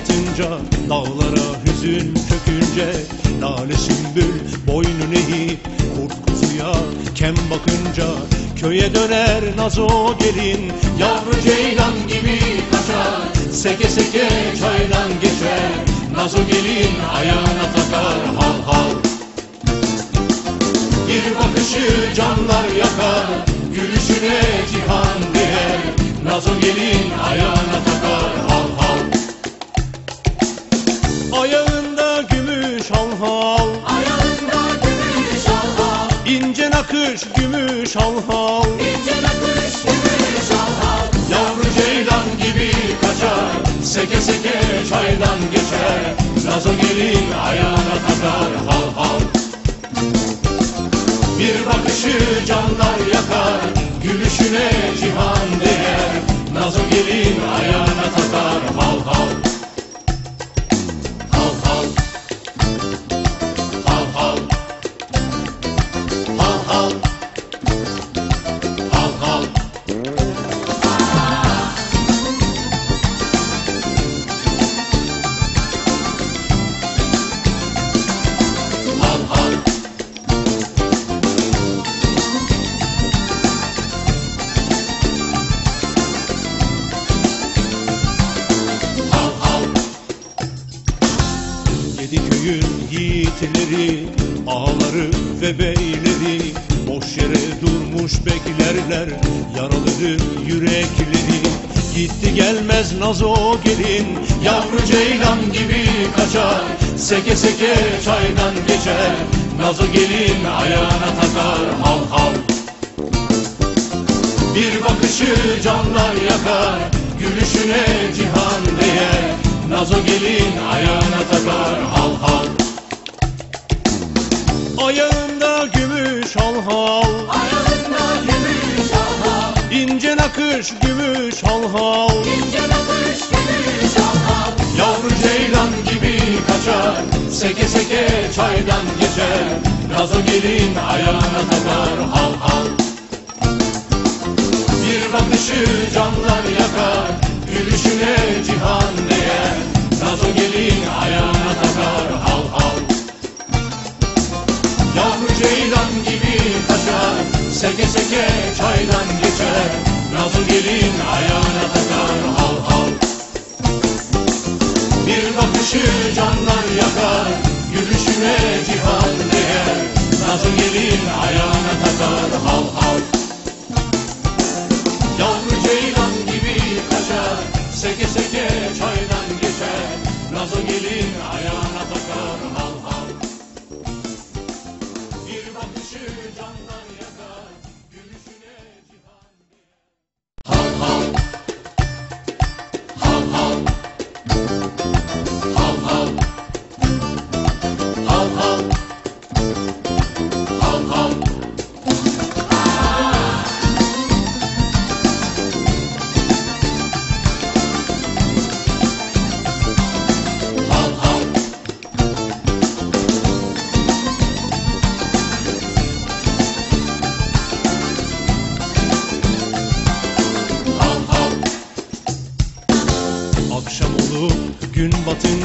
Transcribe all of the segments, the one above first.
batınca Dağlara hüzün çökünce Lale sümbül boynunu eğip Kurt kuzuya kem bakınca Köye döner nazo gelin Yavru ceylan gibi kaçar Seke seke çaydan geçer Nazo gelin ayağına takar hal hal. Bir bakışı canlar yakar Gülüşüne cihan değer Nazo gelin ayağına takar gümüş hal hal ince nakış gümüş halhal. Yavru ceylan gibi kaçar. Seke seke çaydan geçer. Nazo gelin ayağına takar. Hal hal. Bir bakışı canlar yakar. Gülüşüne nazo gelin Yavru ceylan gibi kaçar. Seke seke çaydan geçer. Nazo gelin ayağına takar hal hal bir bakışı canlar yakar Gülüşüne cihan değer. Nazo gelin ayağına takar hal hal Ayağında gümüş hal hal Ayağında nakış gümüş hal hal ince nakış gümüş halhal. Yavru ceylan gibi kaçar Seke seke çaydan geçer. Nazo gelin ayağına takar hal hal. Bir bakışı canlar yakar Gülüşüne cihan değer. Nazo gelin ayağına takar hal hal. Yavru ceylan gibi kaçar Seke seke çaydan geçer Nazo gelin ayağına takar hal hal bir bakışı canlar yakar Gülüşüne cihan değer. Nazı gelin ayağına takar hal hal Yavru ceylan gibi kaçar Seke seke çaydan geçer. Nazı gelin ayağına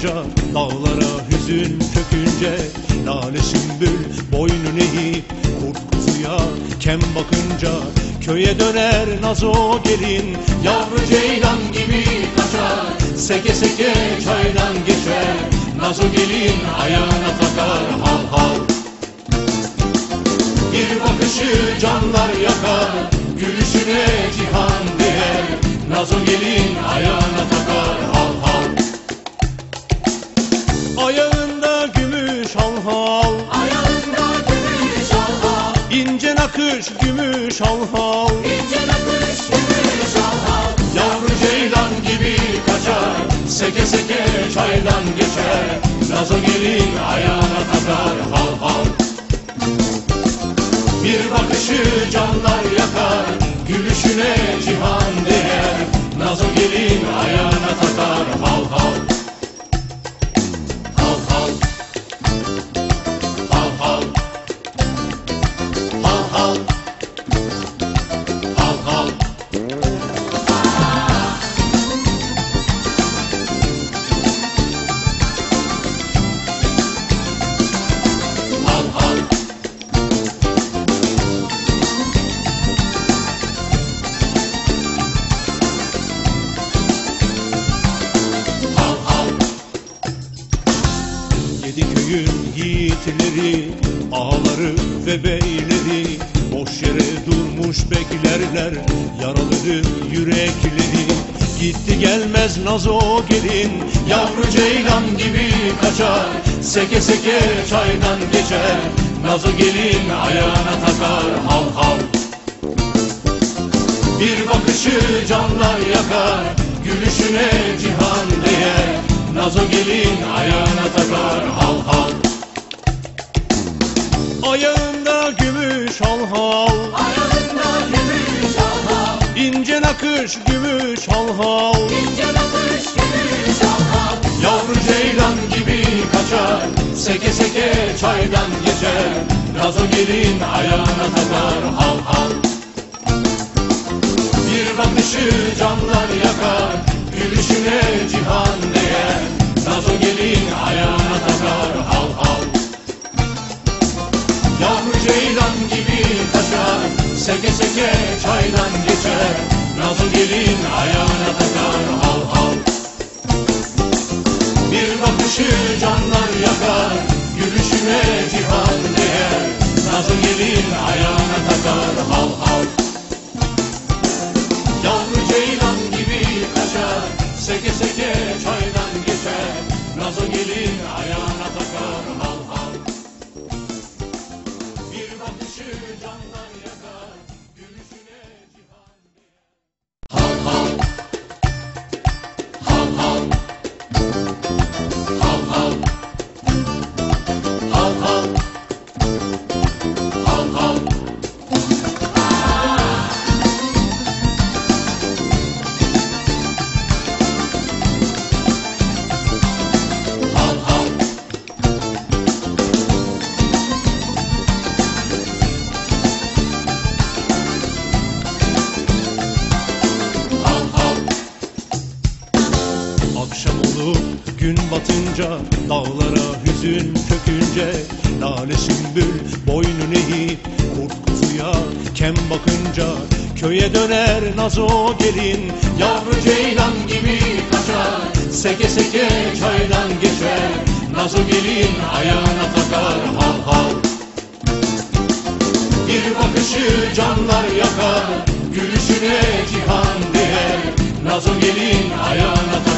batınca Dağlara hüzün çökünce Lale sümbül boynunu eğip Kurt kuzuya kem bakınca Köye döner nazo gelin. Yavru ceylan gibi kaçar Seke seke çaydan geçer. Nazo gelin ayağına takar hal hal. Bir bakışı canlar yakar Gülüşüne cihan değer. Nazo gelin ayağına gümüş hal hal ince nakış gümüş halhal. Yavru ceylan gibi kaçar. Seke seke çaydan geçer. Nazo gelin ayağına takar. Hal hal. Bir bakışı canlar yakar. Gülüşüne cihan gelmez nazo gelin Yavru ceylan gibi kaçar. Seke seke çaydan geçer Nazo gelin ayağına takar Hal hal bir bakışı canlar yakar Gülüşüne cihan değer. Nazo gelin ayağına takar hal hal Ayağında gümüş hal hal Ayağında gümüş ince nakış gümüş hal hal. İnce bakış gümüş halha Yavru ceylan gibi kaçar. Seke seke çaydan geçer. Nazo gelin ayağına takar hal hal. Bir bakışı canlar yakar. Gülüşüne cihan değer. Nazo gelin ayağına takar hal hal. Yavru ceylan gibi kaçar Seke seke çaydan geçer. Nazo gelin ayağına takar hal hal bir bakışı canlar yakar Gülüşüne cihan değer. Nazı gelin ayağına takar hal hal Yavru ceylan gibi kaçar Seke seke batınca Dağlara hüzün çökünce Lale sümbül boynun eğip Kurt kuzuya kem bakınca Köye döner nazo gelin Yavru ceylan gibi kaçar Seke seke çaydan geçer Nazo gelin ayağına takar hal hal. Bir bakışı canlar yakar Gülüşüne cihan değer Nazo gelin ayağına takar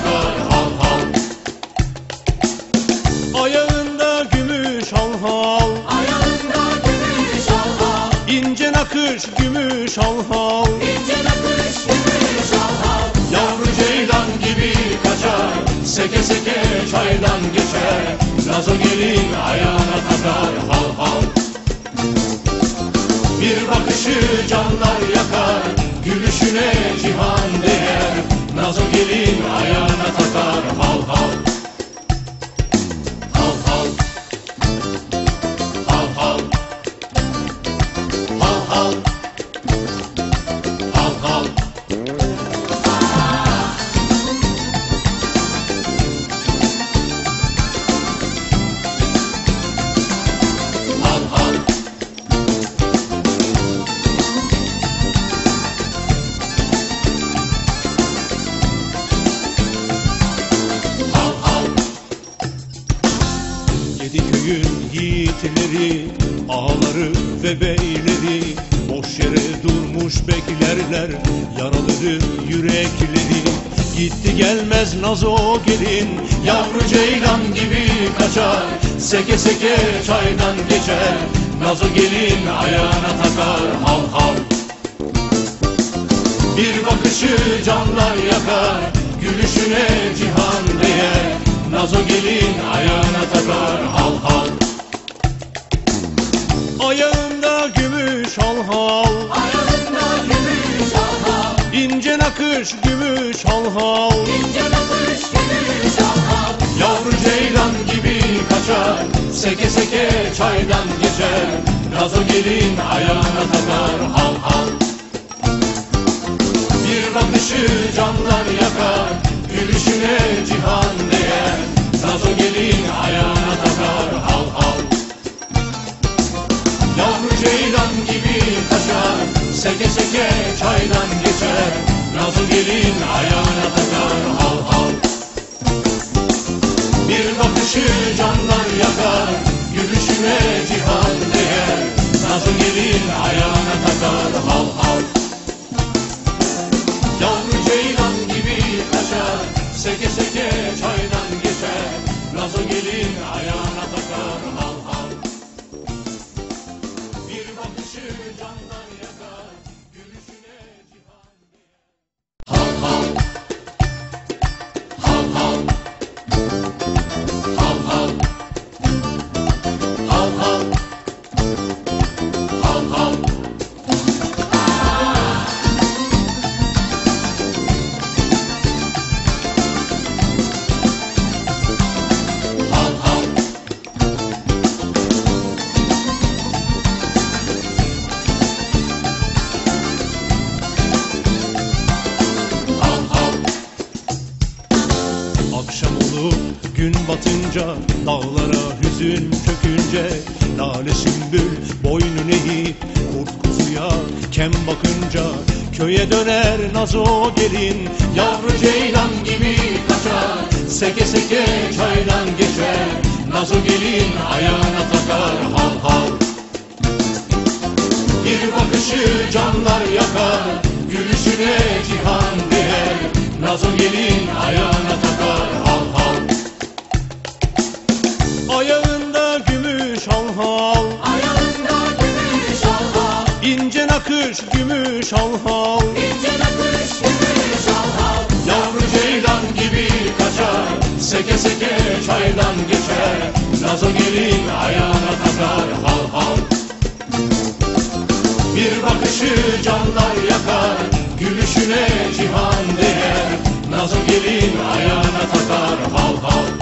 nakış gümüş hal hal İnce bakış gümüş halha Yavru ceylan gibi kaçar. Seke seke çaydan geçer. Nazo gelin ayağına takar. Hal hal Bir bakışı canlar yakar. Gülüşüne cihan değer. Nazo gelin ayağına takar. Hal hal Hal gelmez nazo gelin. Yavru ceylan gibi kaçar Seke seke çaydan geçer. Nazo gelin ayağına takar hal hal bir bakışı canlar yakar Gülüşüne cihan değer. Nazo gelin ayağına takar hal hal Ayağında gümüş hal hal Ayağında nakış gümüş hal hal. İnce bakış gümüş halha Yavru ceylan gibi kaçar. Seke seke çaydan geçer. Nazo gelin ayağına takar hal hal. Bir bakışı canlar yakar. Gülüşüne cihan değer. Nazo gelin ayağına takar hal hal. Yavru ceylan gibi kaçar. Seke seke çaydan geçer Nazlı gelin ayağına takar hal hal Bir bakışı canlar yakar Gülüşüne cihan değer. Nazlı gelin ayağına takar hal hal Yavru ceylan gibi kaçar Seke seke gün batınca Dağlara hüzün çökünce Lale sümbül boynun eğip Kurt kuzuya kem bakınca Köye döner nazo gelin Yavru ceylan gibi kaçar Seke seke çaydan geçer Nazo gelin ayağına takar hav hav Bir bakışı canlar yakar Gülüşüne cihan değer Nazo gelin ayağına Nakış gümüş hal hal İnce nakış gümüş al hav Yavru ceylan gibi kaçar. Seke seke çaydan geçer. Nazo gelin ayağına takar. Hav hav Bir bakışı canlar yakar. Gülüşüne cihan değer. Nazo gelin ayağına takar. Hav hav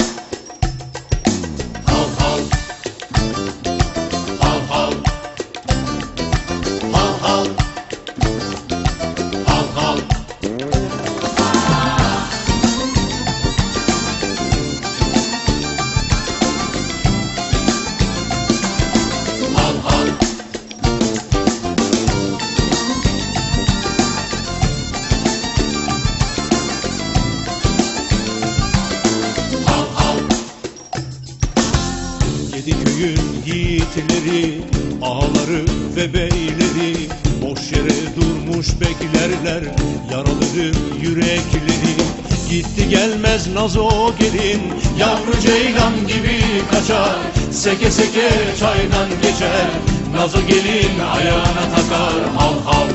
gelmez nazo gelin Yavru ceylan gibi kaçar. Seke seke çaydan geçer Nazo gelin ayağına takar hav hav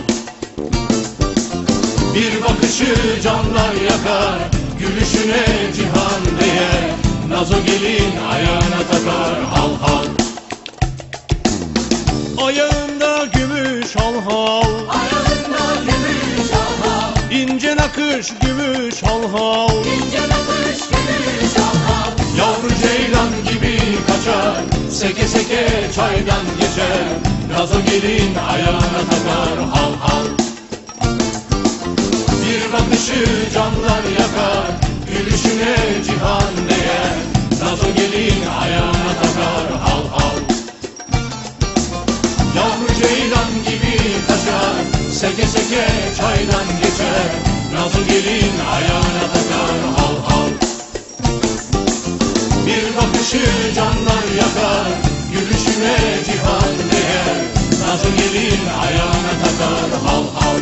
Bir bakışı canlar yakar Gülüşüne cihan değer. Nazo gelin ayağına takar hav hav Ayağında gümüş hal hal. Ayağında Nakış gümüş hal hal. İnce nakış gümüş al hav Yavru ceylan gibi kaçar. Seke seke çaydan geçer. Nazo gelin ayağına takar hav hav Bir bakışı canlar yakar. Gülüşüne cihan değer. Nazo gelin ayağına takar hav hav Yavru ceylan gibi kaçar. Seke seke çaydan geçer Nazo gelin ayağına takar hav hav Bir bakışı canlar yakar Gülüşüne cihan değer. Nazo gelin ayağına takar hav hav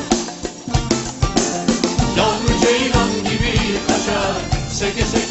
Yavru ceylan gibi kaçar Seke seke